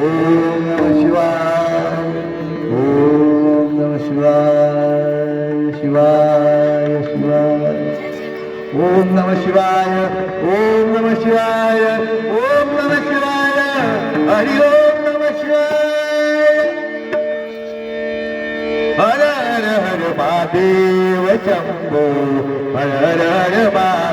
ओम शिवाय ओम नम शिवाय शिवाय शिवाय ओम नम शिवाय ओम नम शिवाय ओम नम शिवाय हरि ओम नम शिवाय हर हर हर महादेव शंभो हर हर महा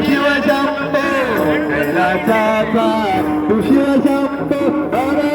usiła zambo, la tapa, usiła zambo, ale